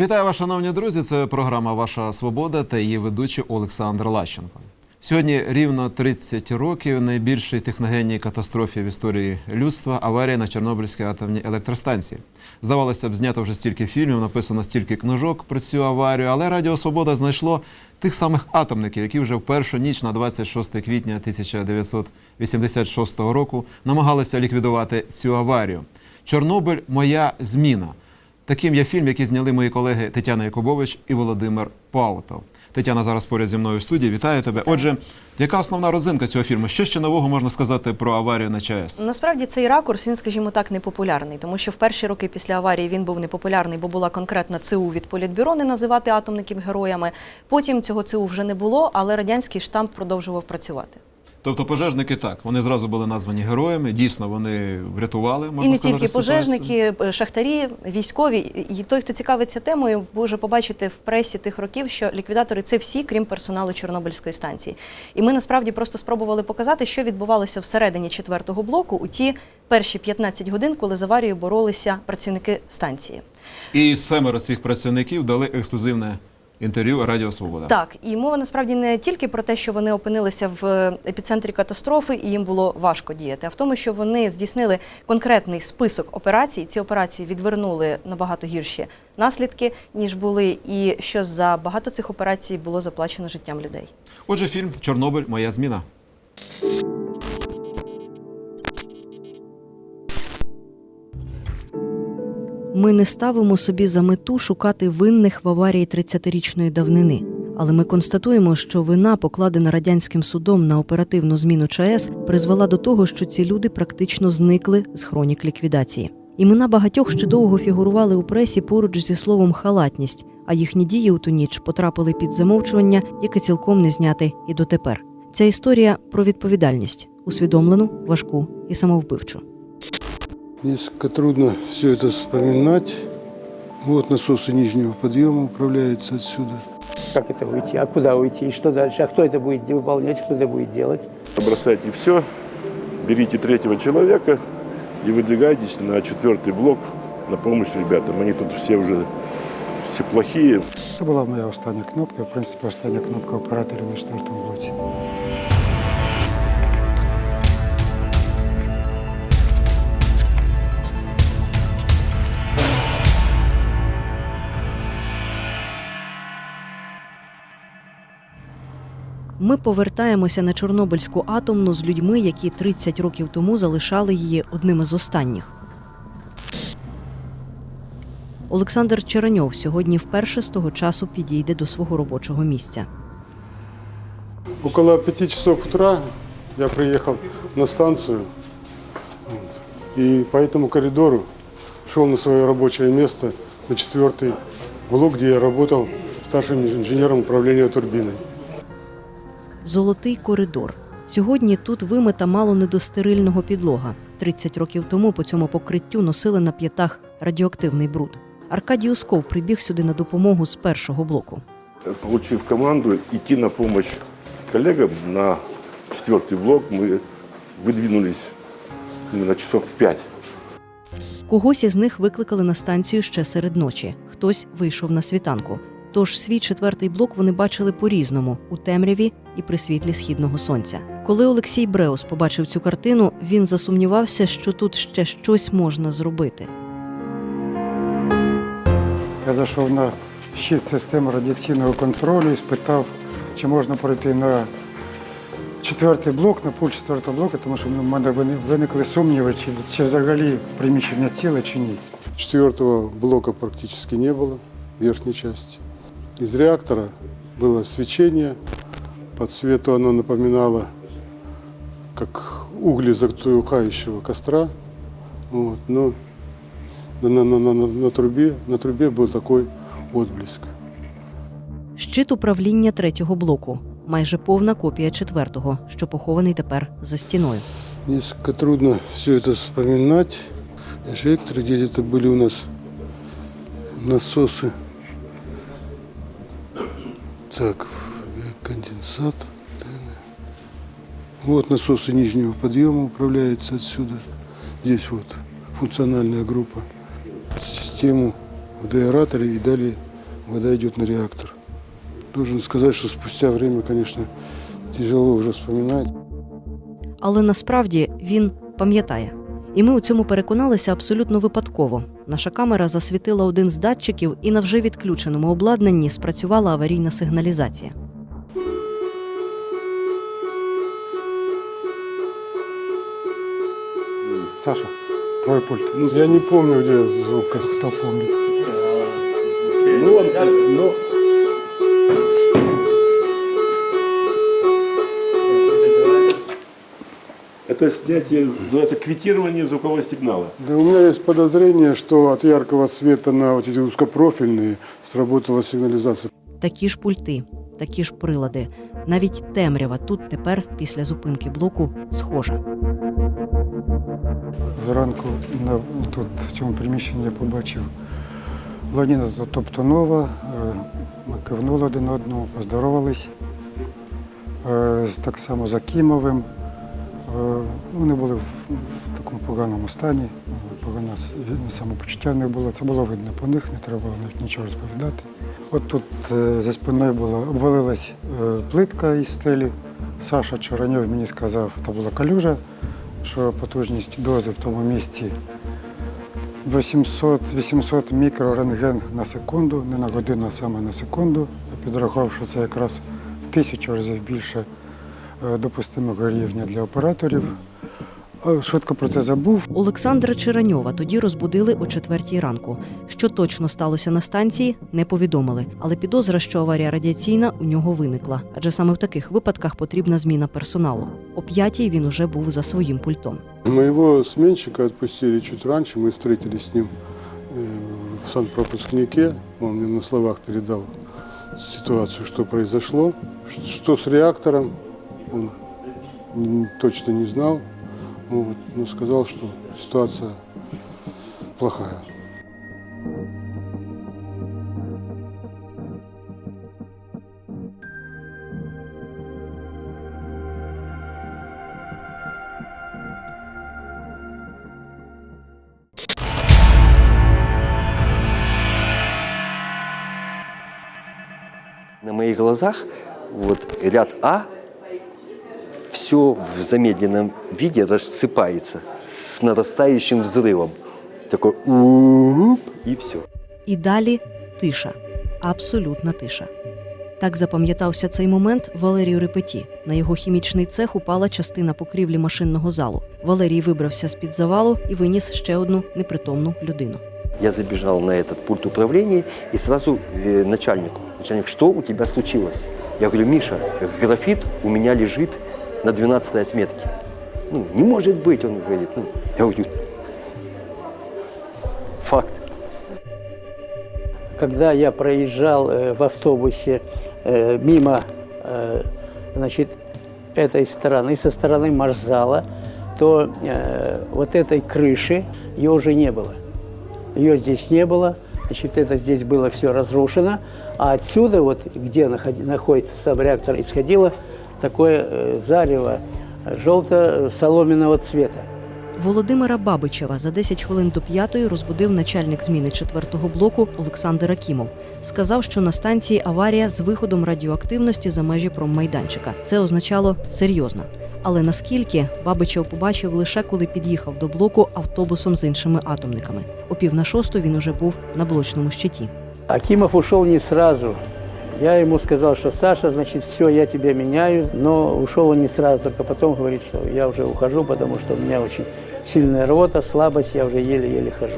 Вітаю вас, шановні друзі. Це програма Ваша Свобода та її ведучий Олександр Лащенко. Сьогодні рівно 30 років найбільшій техногенній катастрофі в історії людства аварія на Чорнобильській атомній електростанції. Здавалося б, знято вже стільки фільмів, написано стільки книжок про цю аварію, але Радіо Свобода знайшло тих самих атомників, які вже в першу ніч на 26 квітня 1986 року намагалися ліквідувати цю аварію. Чорнобиль моя зміна. Таким є фільм, який зняли мої колеги Тетяна Якубович і Володимир Паутов. Тетяна зараз поряд зі мною в студії. Вітаю тебе. Отже, яка основна родзинка цього фільму? Що ще нового можна сказати про аварію на ЧАЕС? Насправді цей ракурс, він, скажімо так, непопулярний, тому що в перші роки після аварії він був непопулярний, бо була конкретна ЦУ від політбюро не називати атомників героями. Потім цього ЦУ вже не було, але радянський штамп продовжував працювати. Тобто пожежники так, вони зразу були названі героями. Дійсно, вони врятували. Можна і не сказати, тільки пожежники, е, шахтарі, військові. І той, хто цікавиться темою, може побачити в пресі тих років, що ліквідатори це всі, крім персоналу Чорнобильської станції. І ми насправді просто спробували показати, що відбувалося всередині четвертого блоку у ті перші 15 годин, коли з аварією боролися працівники станції. І семеро цих працівників дали ексклюзивне інтерв'ю Радіо Свобода. Так, і мова насправді не тільки про те, що вони опинилися в епіцентрі катастрофи і їм було важко діяти, а в тому, що вони здійснили конкретний список операцій. Ці операції відвернули набагато гірші наслідки, ніж були, і що за багато цих операцій було заплачено життям людей. Отже, фільм Чорнобиль моя зміна. Ми не ставимо собі за мету шукати винних в аварії 30-річної давнини. Але ми констатуємо, що вина, покладена радянським судом на оперативну зміну ЧАЕС, призвела до того, що ці люди практично зникли з хронік ліквідації. Імена багатьох ще довго фігурували у пресі поруч зі словом халатність, а їхні дії у ту ніч потрапили під замовчування, яке цілком не зняти і дотепер. Ця історія про відповідальність, усвідомлену, важку і самовбивчу. Несколько трудно все это вспоминать. Вот насосы нижнего подъема управляются отсюда. Как это уйти? А куда уйти? И что дальше? А кто это будет выполнять? Кто это будет делать? Бросайте все, берите третьего человека и выдвигайтесь на четвертый блок на помощь ребятам. Они тут все уже все плохие. Це була моя остання кнопка, в принципі, остання кнопка оператора на четвертому блоці. Ми повертаємося на Чорнобильську атомну з людьми, які 30 років тому залишали її одним із останніх. Олександр Череньов сьогодні вперше з того часу підійде до свого робочого місця. Около пяти часов утра я приехал на станцию вот, и по этому коридору шел на свое рабочее место на четвертый блок, где я работал старшим инженером управления турбиной. Золотий коридор. Сьогодні тут вимита мало недостерильного підлога. 30 років тому по цьому покриттю носили на п'ятах радіоактивний бруд. Аркадій Усков прибіг сюди на допомогу з першого блоку. Получив команду идти на помощь коллегам на четвертый блок, мы выдвинулись на часов в пять. Когось із них викликали на станцію ще серед ночі. Хтось вийшов на світанку. Тож свій четвертий блок вони бачили по-різному у темряві і при світлі східного сонця. Коли Олексій Бреус побачив цю картину, він засумнівався, що тут ще щось можна зробити. Я зайшов на щит системи радіаційного контролю і спитав, чи можна пройти на четвертий блок, на пульт четвертого блоку, тому що в мене виникли сумніви, чи, чи взагалі приміщення ціле, чи ні. Четвертого блока практически не было, верхней части. Из реактора было свечение, по цвету оно напоминало как угли затухающего костра. Вот, но на, на, на, на, на трубе, на трубе был такой отблеск. Щит управління третього блоку майже повна копія четвертого, що похований тепер за стіною. Несколько трудно все это вспоминать. Эжекторы, где где-то были у нас насосы. Так, э, конденсат. Вот насосы нижнего подъема управляются отсюда. Здесь вот функциональная группа. Систему в деаэраторе и далее вода идет на реактор. Должен сказать, что спустя время, конечно, тяжело уже вспоминать. Але насправді він пам'ятає. І ми у цьому переконалися абсолютно випадково. Наша камера засвітила один з датчиків, і на вже відключеному обладнанні спрацювала аварійна сигналізація. Саша, твой пульт. Я не помню, где звук. Кто помнит? Ну, он, ну, это снятие, ну, это квитирование звукового сигнала. Да у меня есть подозрение, что от яркого света на вот эти узкопрофильные сработала сигнализация. Такі ж пульти, такі ж прилади. Навіть темрява тут тепер, після зупинки блоку, схожа. Зранку тут в цьому приміщенні я побачив Леоніда Топтунова. Е, Ми кивнули один одному, поздоровались. Е, Так само з Акімовим. Е, Вони були в, такому поганому стані, е, погане самопочуття них було. Це було видно по них, не треба було навіть нічого розповідати. От тут е, за спиною була обвалилась е, плитка із стелі. Саша Чораньов мені сказав, це була калюжа, що потужність дози в тому місці 800, 800 мікрорентген на секунду, не на годину, а саме на секунду. Я підрахував, що це якраз в тисячу разів більше е, допустимого рівня для операторів. Е, Швидко про це забув. Олександра Чираньова тоді розбудили о четвертій ранку. Що точно сталося на станції, не повідомили. Але підозра, що аварія радіаційна у нього виникла, адже саме в таких випадках потрібна зміна персоналу. О п'ятій він уже був за своїм пультом. Моего сменщика отпустили чуть раньше, мы встретились с ним э, в санпропускнике. Он мне на словах передал ситуацию, что произошло, что с реактором, он точно не знал, Ну вот, но сказал, что ситуация плохая. На моих глазах вот ряд А все в замедленном виде рассыпается с нарастающим взрывом. Такой у и все. І далі тиша, абсолютна тиша. Так запам'ятався цей момент Валерію Репеті. На його хімічний цех упала частина покрівлі машинного залу. Валерій вибрався з під завалу і виніс ще одну непритомну людину. Я забежал на этот пульт управления и сразу э, начальнику. Начальник, что у тебя случилось? Я говорю, Миша, графит у меня лежит на 12 отметке. Ну, не может быть, он говорит. Ну, я говорю, факт. Когда я проезжал э, в автобусе э, мимо э, значит, этой стороны, со стороны маршзала, то э, вот этой крыши ее уже не было. Ее здесь не было, значит, это здесь было все разрушено, а отсюда, вот где наход- находится сам реактор, исходило такое э, зарево желто-соломенного цвета. Володимира Бабичева за 10 хвилин до п'ятої розбудив начальник зміни четвертого блоку Олександр Акімов. Сказав, що на станції аварія з виходом радіоактивності за межі промайданчика. Це означало серйозно. Але наскільки Бабичев побачив лише коли під'їхав до блоку автобусом з іншими атомниками. О пів на шосту він уже був на блочному щиті. Акимов ушел не сразу. Я ему сказал, что Саша, значит, все, я тебя меняю, но ушел он не сразу, только потом говорит, что я уже ухожу, потому что у меня очень сильная рвота, слабость, я уже еле-еле хожу.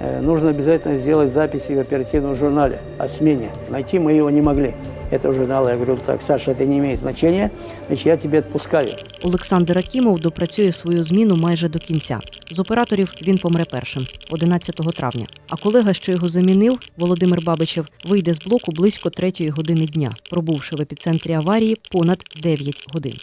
Э, Нужно обязательно сделать записи в оперативном журнале о смене. Найти мы его не могли. Это журнала. я говорю, так, Саша, это не имеет значения, значит, я тебе отпускаю. Олександр Акімов допрацює свою зміну майже до кінця. З операторів він помре першим, 11 травня. А колега, що його замінив, Володимир Бабичев, вийде з блоку близько третьої години дня, пробувши в епіцентрі аварії понад 9 годин.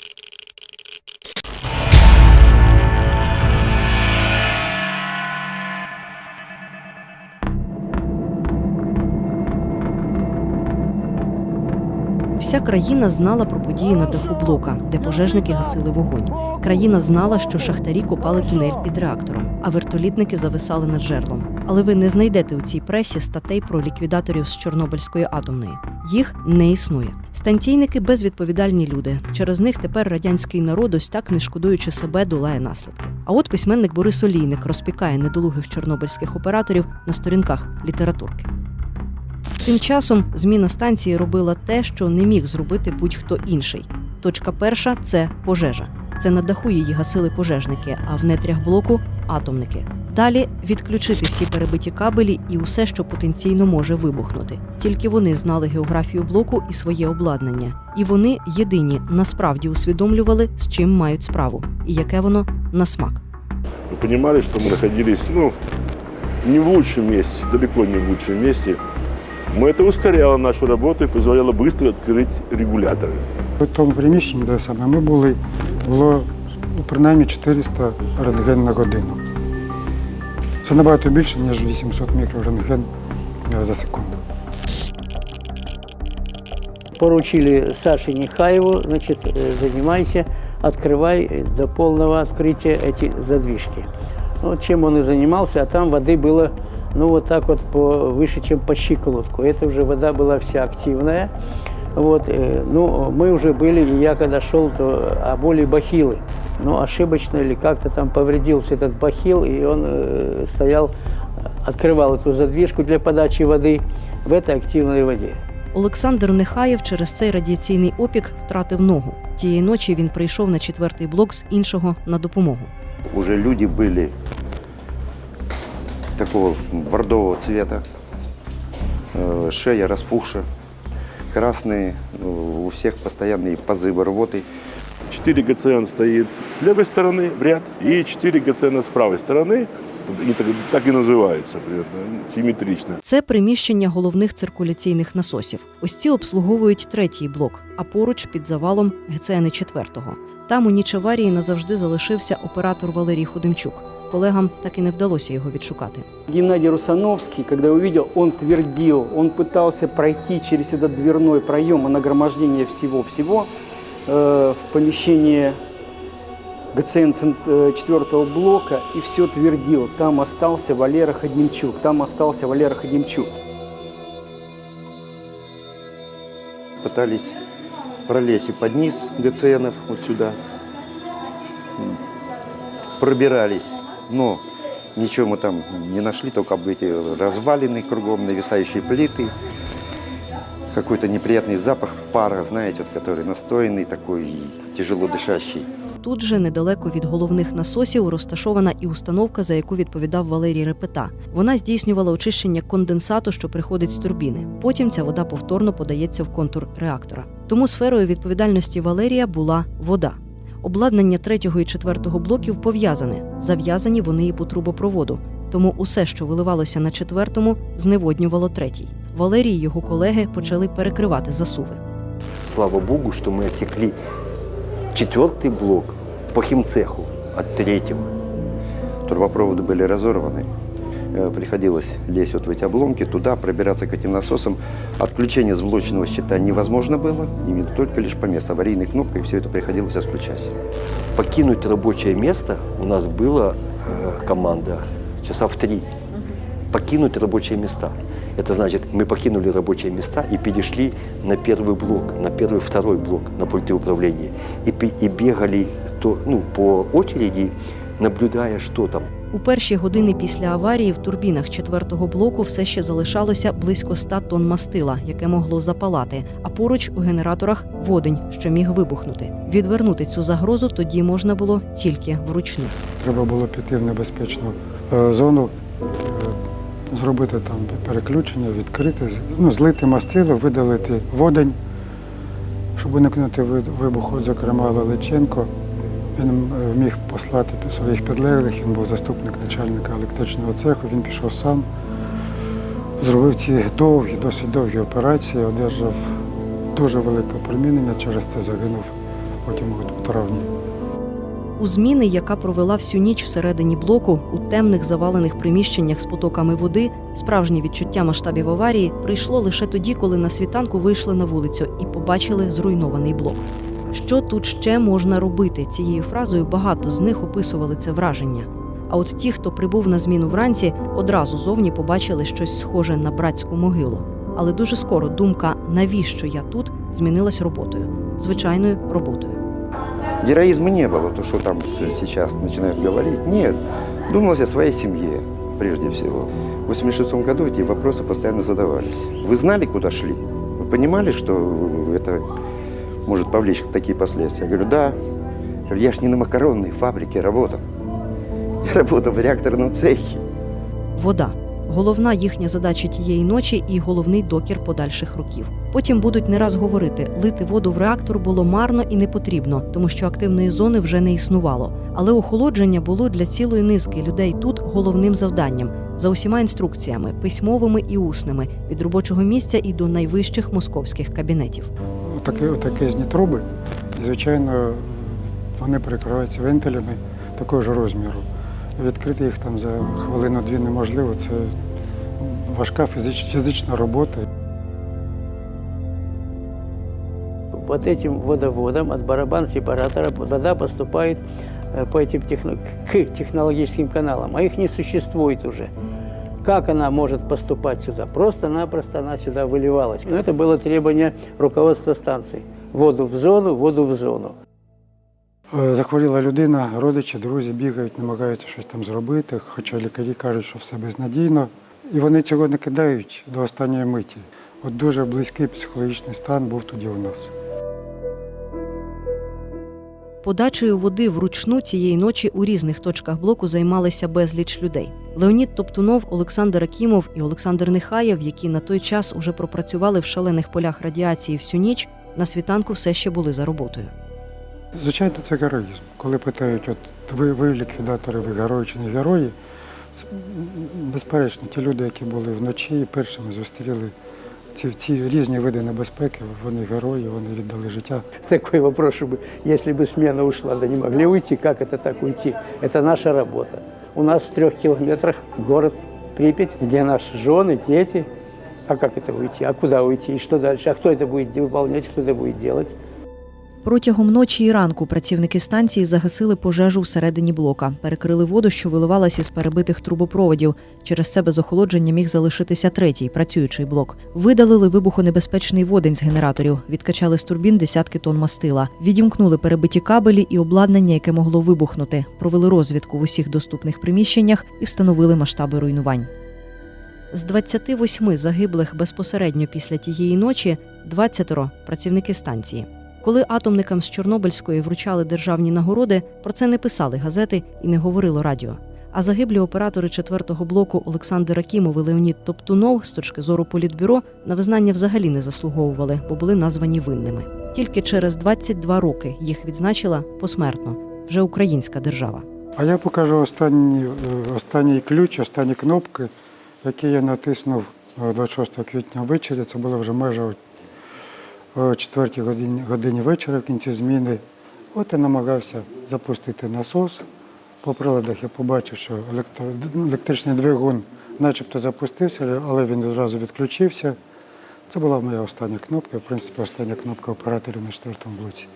Вся країна знала про події на даху блока, де пожежники гасили вогонь. Країна знала, що шахтарі копали тунель під реактором, а вертолітники зависали над жерлом. Але ви не знайдете у цій пресі статей про ліквідаторів з Чорнобильської атомної. Їх не існує. Станційники безвідповідальні люди. Через них тепер радянський народ ось так не шкодуючи себе долає наслідки. А от письменник Борис Олійник розпікає недолугих чорнобильських операторів на сторінках літературки. Тим часом зміна станції робила те, що не міг зробити будь-хто інший. Точка перша це пожежа. Це на даху її гасили пожежники, а в нетрях блоку атомники. Далі відключити всі перебиті кабелі і усе, що потенційно може вибухнути. Тільки вони знали географію блоку і своє обладнання, і вони єдині насправді усвідомлювали, з чим мають справу, і яке воно на смак. Мы понимали, что мы находились, ну, не в лучшем месте, далеко не в лучшем месте. Но это ускоряло нашу работу и позволяло быстро открыть регуляторы. В тому приміщенні, де саме ми були, було ну, принаймні 400 рентген на годину. Це набагато більше, ніж 800 мікрорентген е, за секунду. Поручили Саше Нехаеву, значит, э, занимайся, открывай э, до полного открытия эти задвижки. Ну, Вот чем он и занимался, а там воды было, ну, вот так вот по, выше, чем по щиколотку. Это уже вода была вся активная. Вот, э, ну, мы уже были, и я когда шел, то оболи бахилы. Ну, ошибочно или как-то там повредился этот бахил, и он э, стоял, открывал эту задвижку для подачи воды в этой активной воде. Олександр Нехаєв через цей радіаційний опік втратив ногу. Тієї ночі він прийшов на четвертий блок з іншого на допомогу. уже люди были такого бордового цвета, э, шея распухша, красные, э, у всех постоянные позывы рвоты. 4 ГЦН стоит с левой стороны в ряд и 4 ГЦН с правой стороны. Они так, так и называются, примерно, симметрично. Це приміщення головних циркуляційних насосів. Ось ці обслуговують третій блок, а поруч під завалом ГЦНи четвертого. Там у ніч аварії назавжди залишився оператор Валерій Ходимчук. Колегам так і не вдалося його відшукати. Геннадий Русановский, когда увидел, он твердил, он пытался пройти через этот дверной проем и нагромождение всего-всего э, в помещение ГЦН 4 блока и все твердил. Там остался Валера Ходимчук, там остался Валера Ходимчук. Пытались пролезть и под низ ГЦНов вот сюда. М. Пробирались, но ничего мы там не нашли, только об эти развалины кругом, нависающие плиты. Какой-то неприятный запах пара, знаете, вот, который настойный такой, тяжело дышащий. Тут же недалеко від головних насосів розташована і установка, за яку відповідав Валерій Репета. Вона здійснювала очищення конденсату, що приходить з турбіни. Потім ця вода повторно подається в контур реактора. Тому сферою відповідальності Валерія була вода. Обладнання третього і четвертого блоків пов'язане. Зав'язані вони і по трубопроводу. Тому усе, що виливалося на четвертому, зневоднювало третій. Валерій і його колеги почали перекривати засуви. Слава Богу, что мы осекли четвертый блок по химцеху от третьего. Трубопроводы были разорваны. Э, Приходилось лезть вот в эти обломки, туда пробираться к этим насосам. Отключение с блочного щита невозможно было, и только лишь по месту аварийной кнопкой все это приходилось отключать. Покинуть рабочее место у нас была э, команда часа в три. Покинуть рабочие места. Это значит, мы покинули рабочие места и перешли на первый блок, на первый, второй блок, на пульты управления. И, и бегали то, ну, по очереди, наблюдая, что там. У перші години після аварії в турбінах четвертого блоку все ще залишалося близько 100 тонн мастила, яке могло запалати. А поруч у генераторах водень, що міг вибухнути. Відвернути цю загрозу тоді можна було тільки вручну. Треба було піти в небезпечну е, зону, е, зробити там переключення, відкрити, ну, злити мастило, видалити водень, щоб уникнути вибуху, зокрема Лелеченко. Він е, міг послати своїх підлеглих, він був заступник начальника електричного цеху, він пішов сам, зробив ці довгі, досить довгі операції, одержав дуже велике опромінення, через це загинув потім у травні. У зміни, яка провела всю ніч всередині блоку, у темних завалених приміщеннях з потоками води, справжнє відчуття масштабів аварії прийшло лише тоді, коли на світанку вийшли на вулицю і побачили зруйнований блок. Що тут ще можна робити? Цією фразою багато з них описували це враження. А от ті, хто прибув на зміну вранці, одразу зовні побачили щось схоже на братську могилу. Але дуже скоро думка, навіщо я тут, змінилась роботою, звичайною роботою. Героизма не было, то, что там сейчас начинают говорить. Нет, думалось о своей семье, прежде всего. В 86 году эти вопросы постоянно задавались. Вы знали, куда шли? Вы понимали, что это может повлечь такие последствия? Я говорю, да. Я говорю, я ж не на макаронной фабрике работал. Я работал в реакторном цехе. Вода головна їхня задача тієї ночі і головний докір подальших років. Потім будуть не раз говорити, лити воду в реактор було марно і не потрібно, тому що активної зони вже не існувало. Але охолодження було для цілої низки людей тут головним завданням за усіма інструкціями, письмовими і усними, від робочого місця і до найвищих московських кабінетів Отакі, отакезні труби, і, звичайно, вони перекриваються вентилями такого ж розміру. Відкрити їх там за хвилину-дві неможливо. Це важка фізич, фізична робота. Вот этим водоводом от барабан сепаратора вода поступает э, по этим техно- к технологическим каналам, а их не существует уже. Как она может поступать сюда? Просто-напросто она сюда выливалась. Но это было требование руководства станции. Воду в зону, воду в зону. Е, Захворіла людина, родичі, друзі бігають, намагаються щось там зробити, хоча лікарі кажуть, що все безнадійно. І вони цього не кидають до останньої миті. От дуже близький психологічний стан був тоді у нас. Подачею води вручну цієї ночі у різних точках блоку займалися безліч людей. Леонід Топтунов, Олександр Акімов і Олександр Нехаєв, які на той час уже пропрацювали в шалених полях радіації всю ніч, на світанку все ще були за роботою. Звичайно, це героїзм. Коли питають, от ви, ви ліквідатори, ви герої чи не герої, безперечно, ті люди, які були вночі першими зустріли ці, ці різні види небезпеки, вони герої, вони віддали життя. Такой вопрос, чтобы если бы смена ушла, да не могли уйти, как это так уйти? Это наша работа. У нас в трех километрах город Припять, где наши жены, дети. А как это уйти? А куда уйти? И что дальше? А кто это будет выполнять, кто это будет делать? Протягом ночі і ранку працівники станції загасили пожежу всередині блока, перекрили воду, що виливалась із перебитих трубопроводів. Через це без охолодження міг залишитися третій працюючий блок. Видалили вибухонебезпечний водень з генераторів, відкачали з турбін десятки тонн мастила, відімкнули перебиті кабелі і обладнання, яке могло вибухнути. Провели розвідку в усіх доступних приміщеннях і встановили масштаби руйнувань. З 28 загиблих безпосередньо після тієї ночі 20 – працівники станції. Коли атомникам з Чорнобильської вручали державні нагороди, про це не писали газети і не говорило радіо. А загиблі оператори четвертого блоку Олександр Акімов і Леонід Топтунов з точки зору політбюро на визнання взагалі не заслуговували, бо були названі винними. Тільки через 22 роки їх відзначила посмертно вже українська держава. А я покажу останній, е, останній ключ, останні кнопки, які я натиснув е, 26 квітня ввечері. Це було вже майже о- о 4 годині, годині вечора в кінці зміни. От я намагався запустити насос. По приладах я побачив, що електричний двигун начебто запустився, але він одразу відключився. Це була моя остання кнопка, в принципі, остання кнопка операторів на четвертому блоці.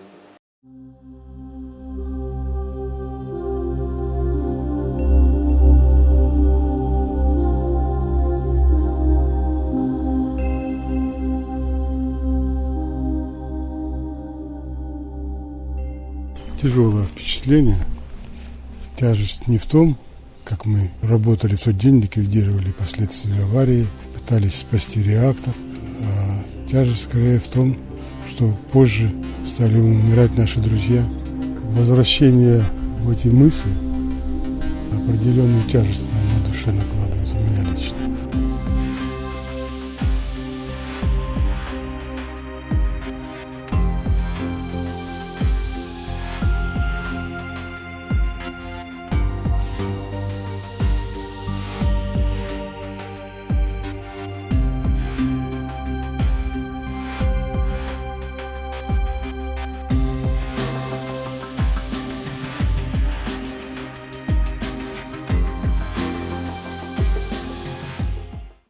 Тяжелое впечатление. Тяжесть не в том, как мы работали в тот день, ликвидировали последствия аварии, пытались спасти реактор, а тяжесть скорее в том, что позже стали умирать наши друзья. Возвращение в эти мысли определенную тяжесть на душе накладывает.